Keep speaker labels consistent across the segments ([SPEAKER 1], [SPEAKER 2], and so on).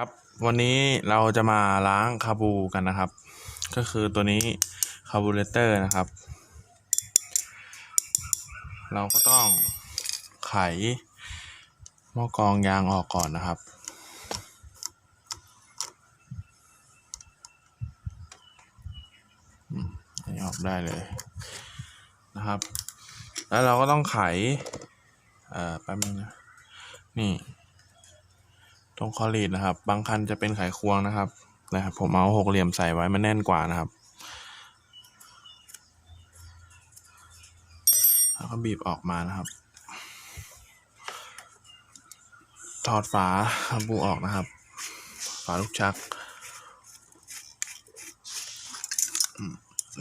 [SPEAKER 1] ครับวันนี้เราจะมาล้างคาบูกันนะครับ ก็คือตัวนี้คาบูเรเตอร์นะครับ เราก็ต้องไขหม้อกรองยางออกก่อนนะครับอันนี้ออกได้เลยนะครับ แล้วเราก็ต้องไข เอ่อแป๊บนึงนะ นี่ ตรงคอลีดนะครับ บางคันจะเป็นไขควงนะครับนะครับ ผมเอาหกเหลี่ยมใส่ไว้มันแน่นกว่านะครับแล้วก็บีบออกมานะครับ ถอดฝาคาบูออกนะครับ ฝาลูกชัก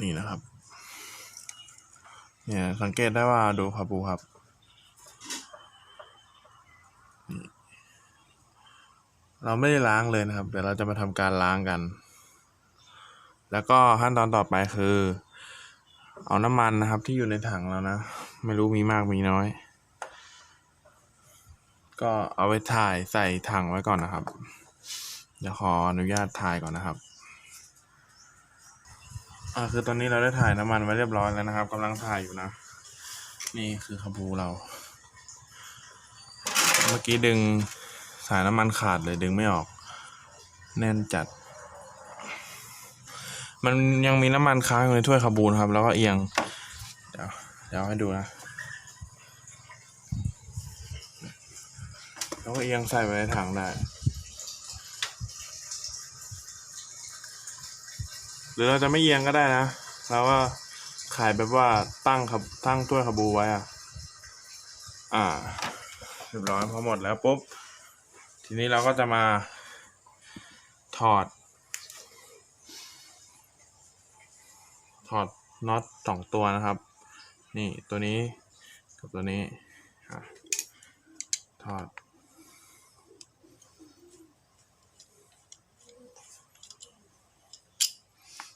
[SPEAKER 1] นี่นะครับ เนี่ยสังเกตได้ว่าดูคาบูครับ เราไม่ได้ล้างเลยนะครับ เดี๋ยวเราจะมาทำการล้างกัน แล้วก็ขั้นตอนต่อไปคือ เอาน้ำมันนะครับ ที่อยู่ในถังแล้วนะ ไม่รู้มีมากมีน้อย ก็เอาไปถ่ายใส่ถังไว้ก่อนนะครับเดี๋ยวขออนุญาตถ่ายก่อนนะครับอ่าคือตอนนี้เราได้ถ่ายน้ำมันไว้เรียบร้อยแล้วนะครับกำลังถ่ายอยู่นะ นี่คือขบูเรา เมื่อกี้ดึงายน้ำมันขาดเลยดึงไม่ออก แน่นจัด มันยังมีน้ำมันค้างอยู่ในถ้วยคาบูนครับ แล้วก็เอียง เดี๋ยวเดี๋ยวให้ดูนะแล้วก็เอียงใส่ไว้ในถังได้หรือเราจะไม่เอียงก็ได้นะเราก็ขายแบบว่าตั้งครับตั้งถ้วยคาบูไว้อะ อ่า เรียบร้อยพอหมดแล้วปุ๊บ ทีนี้เราก็จะมาถอด ถอดน็อตสองตัวนะครับ นี่ตัวนี้กับตัวนี้ถอด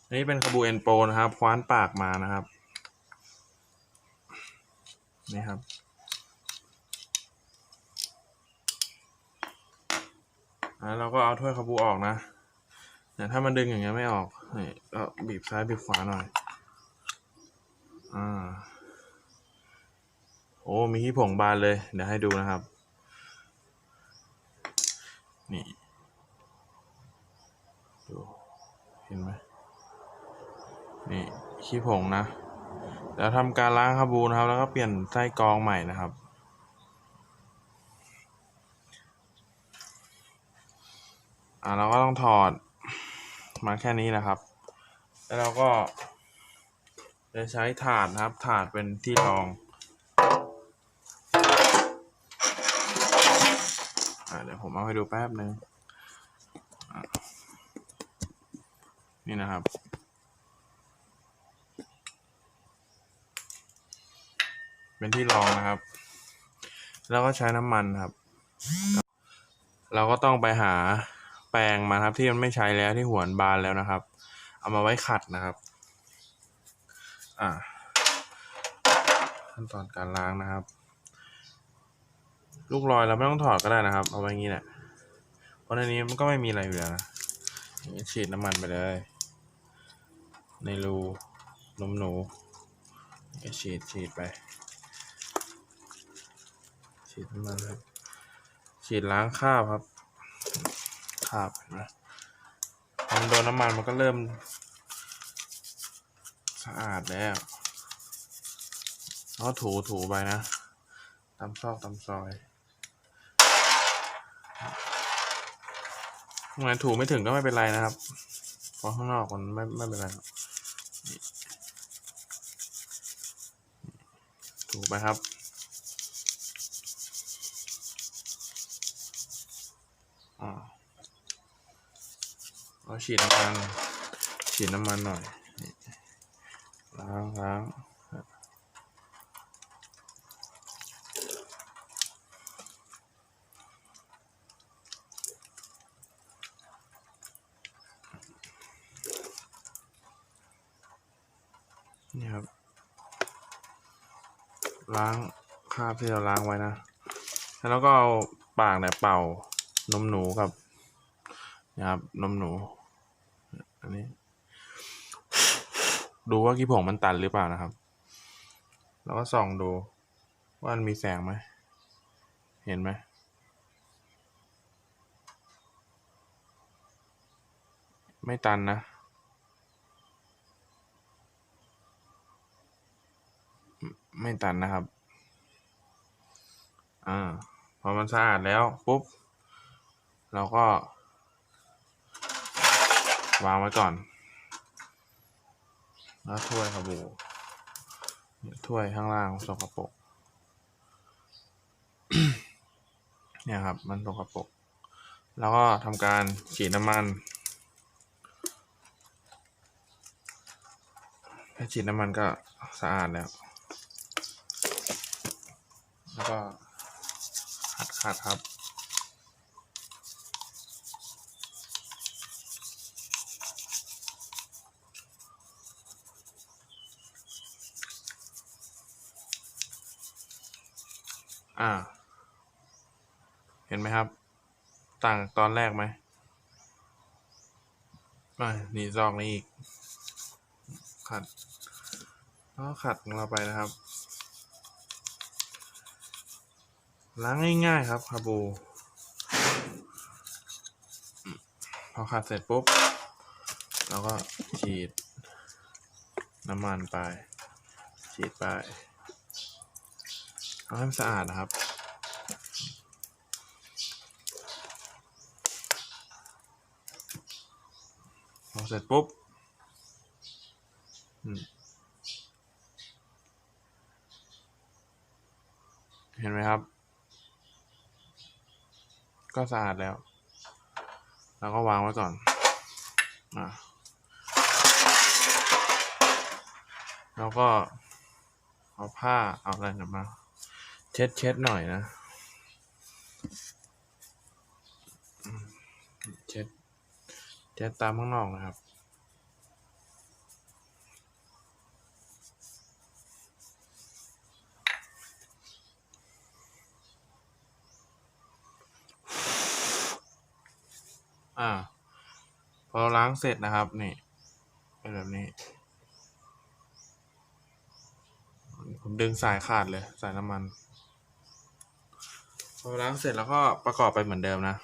[SPEAKER 1] อันนี้เป็นคาบูเอ็นโปนะครับ คว้านปากมานะครับ นี่ครับ แล้วเราก็เอาถ้วยคาบูออกนะเนี่ยถ้ามันดึงอย่างเงี้ยไม่ออกนี่ก็บีบซ้ายบีบขวาหน่อย อ่า โอ้ มีที่ผงบานเลย เดี๋ยวให้ดูนะครับ นี่ ดู เห็นไหมนี่ขี้ผงนะ แล้วทำการล้างคาบูนะครับ แล้วก็เปลี่ยนไส้กรองใหม่นะครับ อ่าเราก็ต้องถอดมาแค่นี้นะครับ แล้วเราก็จะใช้ถาดนะครับ ถาดเป็นที่รองอเดี๋ยวผมเอาให้ดูแป๊บหนึ่งนี่นะครับ เป็นที่รองนะครับ แล้วก็ใช้น้ำมันครับ เราก็ต้องไปหา แปรงมาครับที่มันไม่ใช้แล้วที่หัวนบานแล้วนะครับ เอามาไว้ขัดนะครับ อ่าขั้นตอนการล้างนะครับ ลูกรอยเราไม่ต้องถอดก็ได้นะครับ เอาไว้งี้แหละเพราะในนี้มันก็ไม่มีอะไรอยู่แล้วนะนี่ฉีดน้ำมันไปเลย ในรูนมหนูนี่ฉีดฉีดไป ฉีดน้ำมันครับฉีดล้างคราบครับ คราบเห็นไหมพอมันโดนน้ำมันมันก็เริ่ม สะอาดแล้วแล้วถูถูไปนะตามซอกตามซอยทำไมถูไม่ถึงก็ไม่เป็นไรนะครับเพราะข้างนอกมันไม่ไม่เป็นไรหรอกนี่ถูไปครับ เราฉีดน้ำมัน ฉีดน้ำมันหน่อยนี่ล้างล้างนี่ครับ ล้างคราบที่เราล้างไว้นะ แล้วก็เอาปากเนี่ยเป่านมหนูกับนะครับนมหนู อันนี้ ดูว่ากี่ผงมันตันหรือเปล่านะครับ แล้วก็ส่องดู ว่ามันมีแสงไหม เห็นไหมไม่ตันนะไม่ตันนะครับ อ่า พอมันสะอาดแล้ว ปุ๊บ เราก็ วางไว้ก่อน แล้วถ้วยครับบูถ้วยข้างล่างสกปรกเนี่ยครับ มันสกปรกแล้วก็ทำการฉีดน้ำมันแค่ฉีดน้ำมันก็สะอาดแล้ว แล้วก็ขัดขัดครับ อ่า เห็นไหมครับ ต่างตอนแรกไหมอ่านี่ซอกนี้อีก ขัดแล้วก็ขัดของเราไปนะครับ ล้างง่ายๆครับคาบู พอขัดเสร็จปุ๊บ เราก็ฉีดน้ำมันไป ฉีดไป เอาให้มันสะอาดนะครับ พอเสร็จปุ๊บเห็นไหมครับ ก็สะอาดแล้วเราก็วางไว้ก่อน อะแล้วก็เอาผ้าเอาอะไรกลับมา ช็ดเช็ดหน่อยนะ เช็ดเช็ดตามข้างนอกนะครับอ่า พอล้างเสร็จนะครับนี่เป็นแบบนี้ ผมดึงสายขาดเลย สายน้ำมัน พอล้างเสร็จแล้วก็ประกอบไปเหมือนเดิมนะ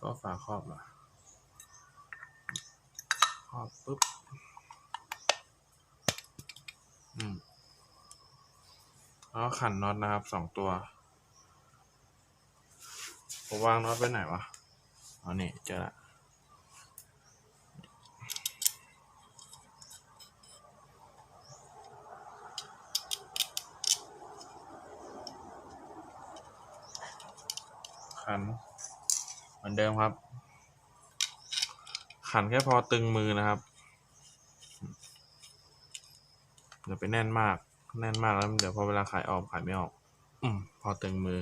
[SPEAKER 1] ก็ฝาครอบมาครอบปุ๊บอืมแล้วขันน็อตนะครับสองตัวผมวางน็อตไปไหนวะอ๋อนี่เจอละ ขัน เหมือนเดิมครับ ขันแค่พอตึงมือนะครับอย่าไปแน่นมาก แน่นมากแล้ว เดี๋ยวพอเวลาขายออกขายไม่ออก อืมพอตึงมือ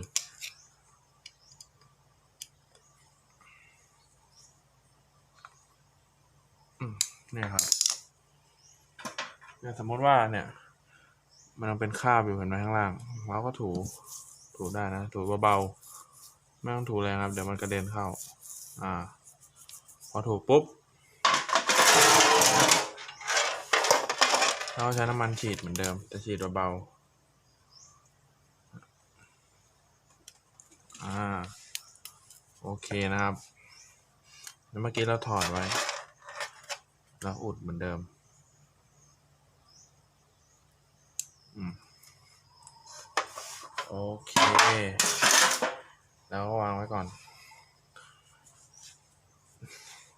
[SPEAKER 1] เนี่ยครับ เนี่ยสมมติว่าเนี่ย มันเป็นคาบอยู่เห็นไหมข้างล่างเราก็ถู ถูได้นะ ถูเบาๆ ไม่ต้องถูแรงครับ เดี๋ยวมันกระเด็นเข้า อ่า พอถูปุ๊บเราใช้น้ำมันฉีดเหมือนเดิม แต่ฉีดเบาๆ อ่า โอเคนะครับ แล้วเมื่อกี้เราถอดไว้ แล้วอุดเหมือนเดิม อืม โอเค แล้วก็วางไว้ก่อน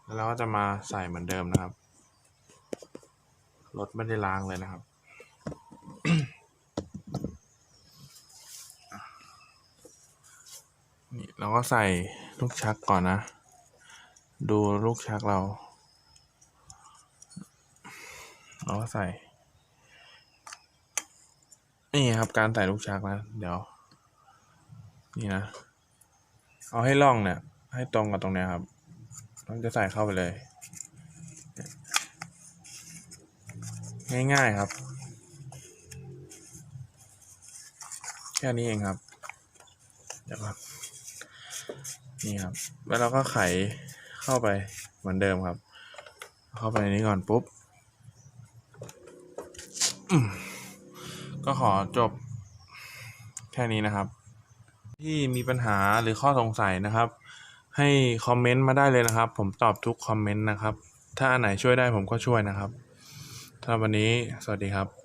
[SPEAKER 1] แล้วเราก็จะมาใส่เหมือนเดิมนะครับ รถไม่ได้ล้างเลยนะครับนี่เราก็ใส่ลูกชักก่อนนะ ดูลูกชักเรา เราก็ใส่ นี่ครับการใส่ลูกชักนะ เดี๋ยว นี่นะ เอาให้ล่องเนี่ย ให้ตรงกับตรงเนี้ยครับต้องจะใส่เข้าไปเลย ง่ายๆครับ แค่นี้เองครับ เดี๋ยวครับนี่ครับ แล้วเราก็ไขเข้าไปเหมือนเดิมครับ เข้าไปในนี้ก่อนปุ๊บ ก็ขอจบแค่นี้นะครับ ที่มีปัญหาหรือข้อสงสัยนะครับ ให้คอมเมนต์มาได้เลยนะครับ ผมตอบทุกคอมเมนต์นะครับ ถ้าอันไหนช่วยได้ผมก็ช่วยนะครับสำหรับวันนี้สวัสดีครับ